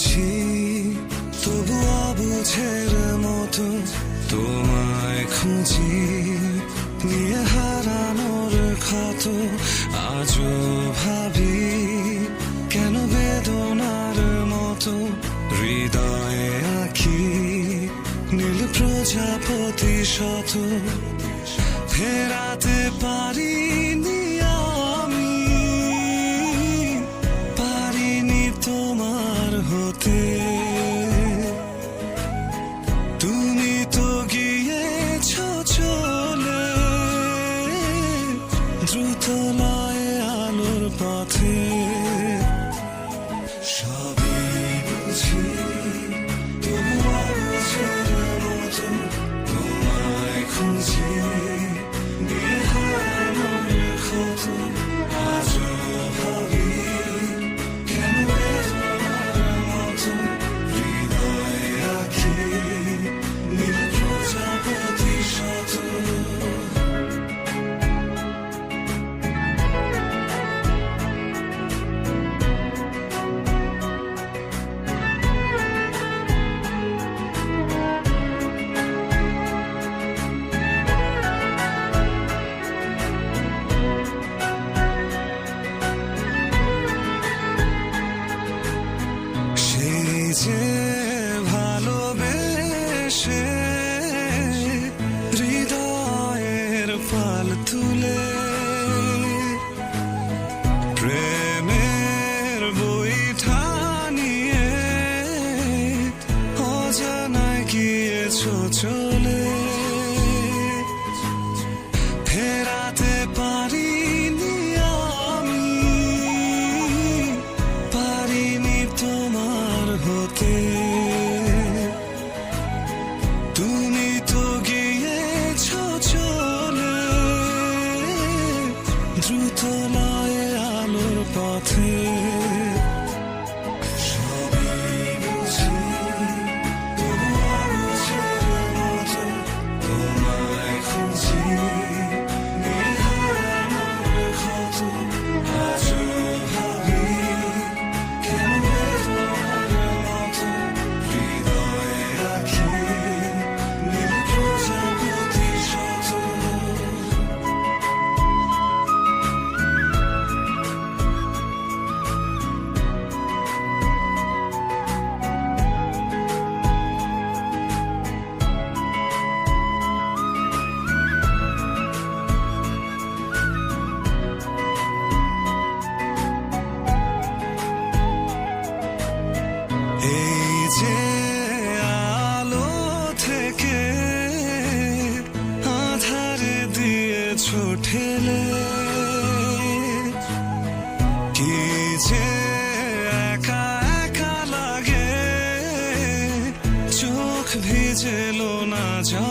আছি, তবু অবুঝের মতো তোমায় খুঁজি। নিয়ে হারানোর খত আজও ভাবি, কেন বেদনার মতো হৃদয়ে আঁকি। নীল প্রজাপতি শত ফেরাতে পারিনি। through the night. গেছো ঠেলে কি যে একা একা লাগে? চোখ ভিজেলো না যা